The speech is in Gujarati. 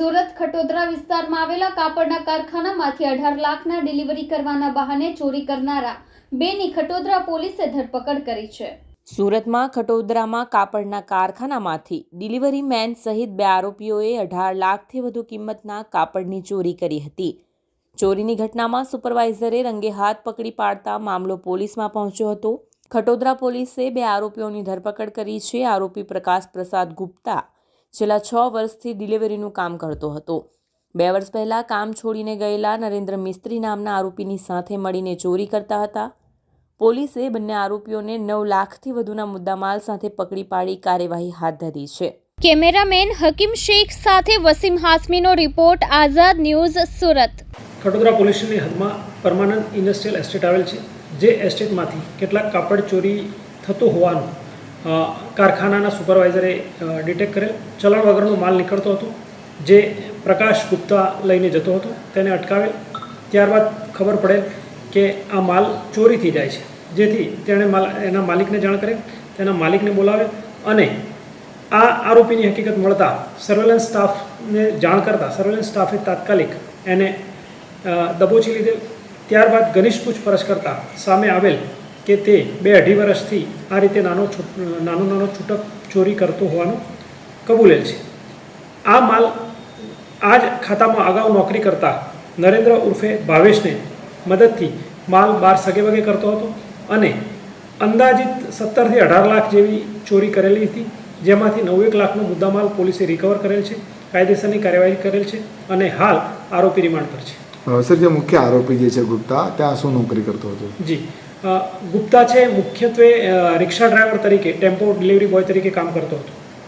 સુરત ખટોદરા વિસ્તારમાં આવેલા કાપડના કારખાનામાંથી અઢાર લાખના ડિલિવરી કરવાના બહાને ચોરી કરનારા બેની ખટોદરા પોલીસે ધરપકડ કરી છે. સુરતમાં ખટોદરામાં કાપડના કારખાનામાંથી ડિલિવરી મેન સહિત બે આરોપીઓએ અઢાર લાખથી વધુ કિંમતના કાપડની ચોરી કરી હતી. ચોરીની ઘટનામાં સુપરવાઇઝરે રંગે હાથ પકડી પાડતા મામલો પોલીસમાં પહોંચ્યો હતો. ખટોદરા પોલીસે બે આરોપીઓની ધરપકડ કરી છે. આરોપી પ્રકાશ પ્રસાદ ગુપ્તા છેલ્લા છ વર્ષથી ડિલિવરીનું કામ કરતો હતો. બે વર્ષ પહેલાં કામ છોડીને ગયેલા નરેન્દ્ર મિસ્ત્રી નામના આરોપીની સાથે મળીને ચોરી કરતા હતા. પોલીસે બંને આરોપીઓને નવ લાખથી વધુના મુદ્દામાલ સાથે પકડી પાડી કાર્યવાહી હાથ ધરી છે. કેમેરામેન હકીમ શેખ સાથે વસીમ હાસમીનો રિપોર્ટ આઝાદ ન્યૂઝ સુરત. ખડોદરા પોલીસની હદમાં પરમાનન્ટ ઇન્ડસ્ટ્રીયલ એસ્ટેટ આવેલ છે જે એસ્ટેટમાંથી કેટલાક કાપડ ચોરી થતું હોવાનું કારખાનાના સુપરવાઇઝરે ડિટેક્ટ કરેલ. ચલણ વગરનો માલ નીકળતો હતો, જે પ્રકાશ ગુપ્તા લઈને જતો હતો, તેને અટકાવેલ. ત્યારબાદ ખબર પડેલ કે આ માલ ચોરીથી જાય છે. જેથી તેણે માલ, એના માલિકને જાણ કરેલ, તેના માલિકને બોલાવે અને આ આરોપીની હકીકત મળતા સર્વેલન્સ સ્ટાફને જાણ કરતા સર્વેલન્સ સ્ટાફે તાત્કાલિક એને દબોચી લીધેલ. ત્યારબાદ ઘનિષ્ઠ પૂછપરછ કરતા સામે આવેલ કે તે બે અઢી વર્ષથી આ રીતે નાનો નાનો નાનો છૂટક ચોરી કરતો હોવાનું કબૂલેલ છે. આ માલ આ જ ખાતામાં અગાઉ નોકરી કરતા નરેન્દ્ર ઉર્ફે ભાવેશને મદદથી માલ બાર સગે વગે કરતો હતો અને અંદાજિત સત્તરથી અઢાર લાખ જેવી ચોરી કરેલી હતી જેમાંથી નવ એક લાખનો મુદ્દામાલ પોલીસે રિકવર કરેલ છે કાયદેસરની કાર્યવાહી કરેલ છે અને હાલ આરોપી રિમાન્ડ પર છે. સર જે મુખ્ય આરોપી જે છે ગુપ્તા ત્યાં શું નોકરી કરતો હતો? જી. ગુપ્તા છે મુખ્યત્વે રિક્ષા ડ્રાઈવર તરીકે ટેમ્પો ડિલિવરી બોય તરીકે કામ કરતો હતો.